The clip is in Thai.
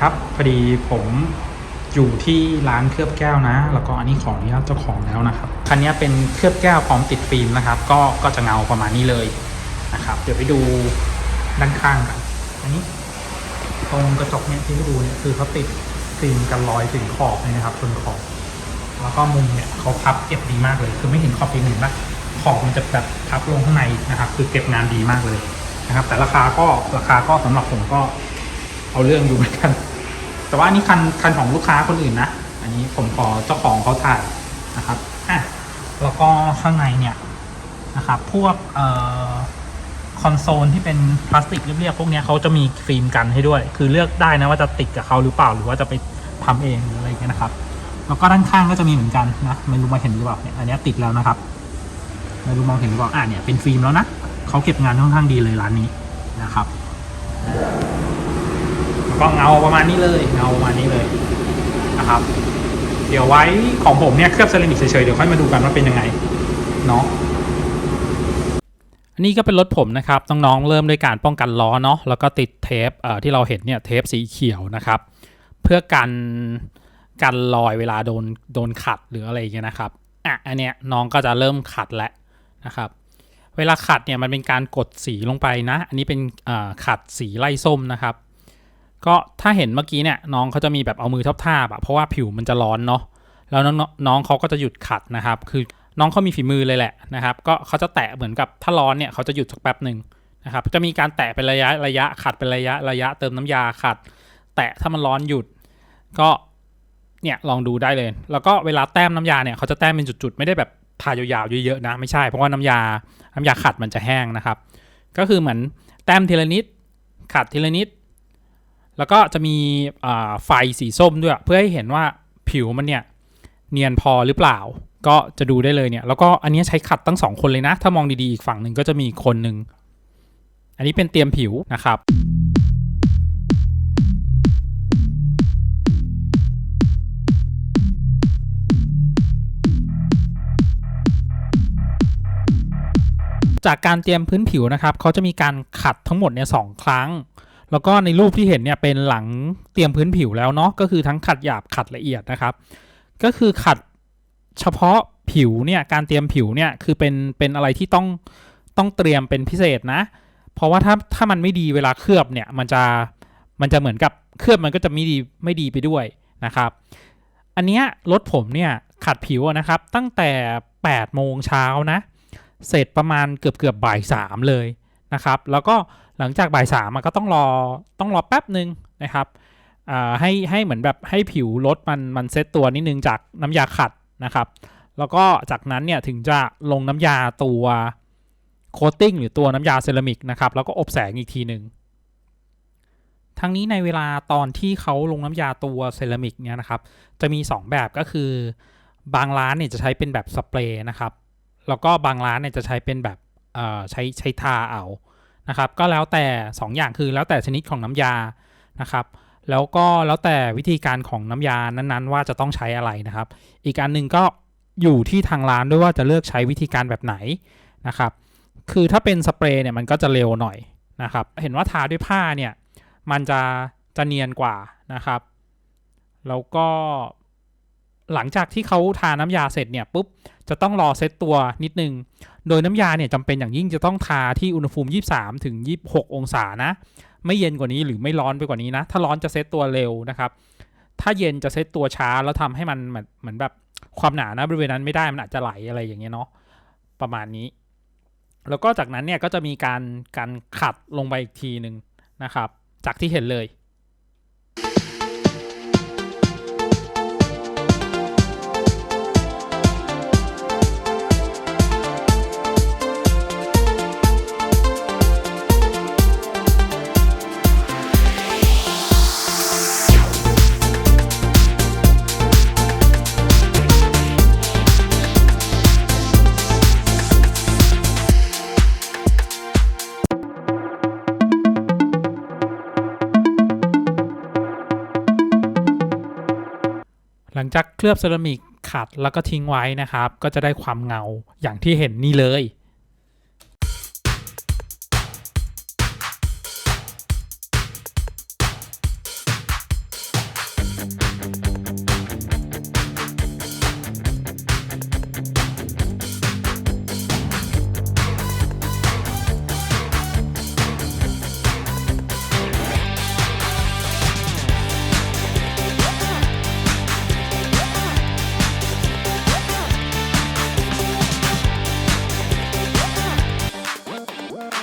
ครับ พอดีผมอยู่ที่ร้านเคลือบแก้วนะ แล้วก็อันนี้ขออนุญาตเจ้าของแล้วนะครับ คันนี้เป็นเคลือบแก้วพร้อมติดฟิล์มนะครับ ก็ก็จะเงาประมาณนี้เลยนะครับ เดี๋ยวไปดูด้านข้างกันอันนี้ ตรงกระจกเนี่ยที่ให้ดูเนี่ยคือเขาติดฟิล์มกันรอยถึงขอบเลยนะครับชนขอบ แล้วก็มุมเนี่ยเขาพับเก็บดีมากเลย คือไม่เห็นขอบฟิล์มเห็นปะขอบมันจะแบบพับลงข้างในนะครับ คือเก็บงานดีมากเลยนะครับ แต่ราคาก็ราคาก็สำหรับผมก็เอาเรื่องอยู่เหมือนกัน แต่ว่านนี้คันคันของลูกค้าคนอื่นนะ อันนี้ผมขอเจ้าของเขาถ่ายนะครับอะแล้วก็ข้างในเนี่ยนะครับ พวกเอ่อคอนโซลที่เป็นพลาสติกเรียบๆพวกนี้เขาจะมีฟิล์มกันให้ด้วย คือเลือกได้นะว่าจะติดกับเขาหรือเปล่าหรือว่าจะไปทำเองหรืออะไรเงี้ยนะครับ แล้วก็ด้านข้างก็จะมีเหมือนกันนะไม่รู้มาเห็นหรือเปล่าเนี่ยอันนี้ติดแล้วนะครับไม่รู้มองเห็นหรือเปล่าอะเนี่ยเป็นฟิล์มแล้วนะเขาเก็บงานค่อนข้างดีเลยร้านนี้นะครับ ก็เงาประมาณนี้เลยเงาประมาณนี้เลยนะครับ เดี๋ยวไว้ของผมเนี่ยเคลือบเซรามิกเฉยๆเดี๋ยวค่อยมาดูกันว่าเป็นยังไงเนาะนนี้ก็เป็นรถผมนะครับน้องๆเริ่มด้วยการป้องกันล้อเนาะแล้วก็ติดเทปเที่เราเห็นเนี่ยเทปสีเขียวนะครับ เพื่อกันกันรอยเวลาโดนโดนขัดหรืออะไรอย่างเงี้ยนะครับอะอันเนี้ยน้องก็จะเริ่มขัดแล้วนะครับ เวลาขัดเนี่ยมันเป็นการกดสีลงไปนะ อันนี้เป็นขัดสีไล่ส้มนะครับ ก็ถ้าเห็นเมื่อกี้เนี่ยน้องเขาจะมีแบบเอามือทาบๆอะเพราะว่าผิวมันจะร้อนเนาะแล้วน้องน้องเขาก็จะหยุดขัดนะครับ คือน้องเขามีฝีมือเลยแหละนะครับ ก็เขาจะแตะเหมือนกับถ้าร้อนเนี่ยเขาจะหยุดสักแป๊บหนึ่งนะครับ จะมีการแตะเป็นระยะระยะขัดเป็นระยะระยะเติมน้ำยาขัด แตะถ้ามันร้อนหยุด ก็เนี่ยลองดูได้เลย แล้วก็เวลาแต้มน้ำยาเนี่ยเขาจะแต้มเป็นจุดๆไม่ได้แบบทายาวๆเยอะๆนะไม่ใช่เพราะว่าน้ำยาน้ำยาขัดมันจะแห้งนะครับ ก็คือเหมือนแต้มทีละนิดขัดทีละนิด แล้วก็จะมีไฟสีส้มด้วย เพื่อให้เห็นว่าผิวมันเนี่ยเนียนพอหรือเปล่า ก็จะดูได้เลยเนี่ย แล้วก็อันนี้ใช้ขัดตั้งสองคนเลยนะ ถ้ามองดีๆอีกฝั่งหนึ่งก็จะมีคนหนึ่ง อันนี้เป็นเตรียมผิวนะครับจากการเตรียมพื้นผิวนะครับ เขาจะมีการขัดทั้งหมดเนี่ยสองครั้ง แล้วก็ในรูปที่เห็นเนี่ยเป็นหลังเตรียมพื้นผิวแล้วเนาะก็คือทั้งขัดหยาบขัดละเอียดนะครับ ก็คือขัดเฉพาะผิวเนี่ยการเตรียมผิวเนี่ยคือเป็นเป็นอะไรที่ต้องต้องเตรียมเป็นพิเศษนะ เพราะว่าถ้าถ้ามันไม่ดีเวลาเคลือบเนี่ยมันจะมันจะเหมือนกับเคลือบมันก็จะไม่ดีไม่ดีไปด้วยนะครับ อันเนี้ยรถผมเนี่ยขัดผิวนะครับ ตั้งแต่ 8 โมงเช้านะ เสร็จประมาณเกือบเกือบบ่ายสามเลยนะครับ แล้วก็ หลังจากบ่ายสามมันก็ต้องรอต้องรอแป๊บหนึ่งนะครับให้ให้เหมือนแบบให้ผิวรถมันมันเซตตัวนิดนึงจากน้ำยาขัดนะครับ แล้วก็จากนั้นเนี่ยถึงจะลงน้ำยาตัวโคตติ้งหรือตัวน้ำยาเซรามิกนะครับแล้วก็อบแสงอีกทีหนึ่งทั้งนี้ในเวลาตอนที่เขาลงน้ำยาตัวเซรามิกเนี่ยนะครับ จะมี 2 แบบก็คือบางร้านเนี่ยจะใช้เป็นแบบสเปรย์นะครับ แล้วก็บางร้านเนี่ยจะใช้เป็นแบบใช้ใช้ทาเอา นะครับ ก็แล้วแต่ 2 อย่างคือแล้วแต่ชนิดของน้ำยานะครับ แล้วก็แล้วแต่วิธีการของน้ำยานั้นๆ ว่าจะต้องใช้อะไรนะครับ อีกอันหนึ่งก็อยู่ที่ทางร้านด้วยว่าจะเลือกใช้วิธีการแบบไหนนะครับ คือถ้าเป็นสเปรย์เนี่ยมันก็จะเร็วหน่อยนะครับ เห็นว่าทาด้วยผ้าเนี่ยมันจะจะเนียนกว่านะครับ แล้วก็ หลังจากที่เขาทาน้ำยาเสร็จเนี่ยปุ๊บจะต้องรอเซตตัวนิดนึง โดยน้ำยาเนี่ยจำเป็นอย่างยิ่งจะต้องทาที่อุณหภูมิ 23 ถึง 26 องศานะ ไม่เย็นกว่านี้หรือไม่ร้อนไปกว่านี้นะ ถ้าร้อนจะเซตตัวเร็วนะครับ ถ้าเย็นจะเซตตัวช้าแล้วทำให้มันเหมือนแบบความหนานะบริเวณนั้นไม่ได้มันอาจจะไหลอะไรอย่างเงี้ยเนาะประมาณนี้ แล้วก็จากนั้นเนี่ยก็จะมีการการขัดลงไปอีกทีหนึ่งนะครับ จากที่เห็นเลย หลังจากเคลือบเซรามิกขัดแล้วก็ทิ้งไว้นะครับ ก็จะได้ความเงาอย่างที่เห็นนี่เลย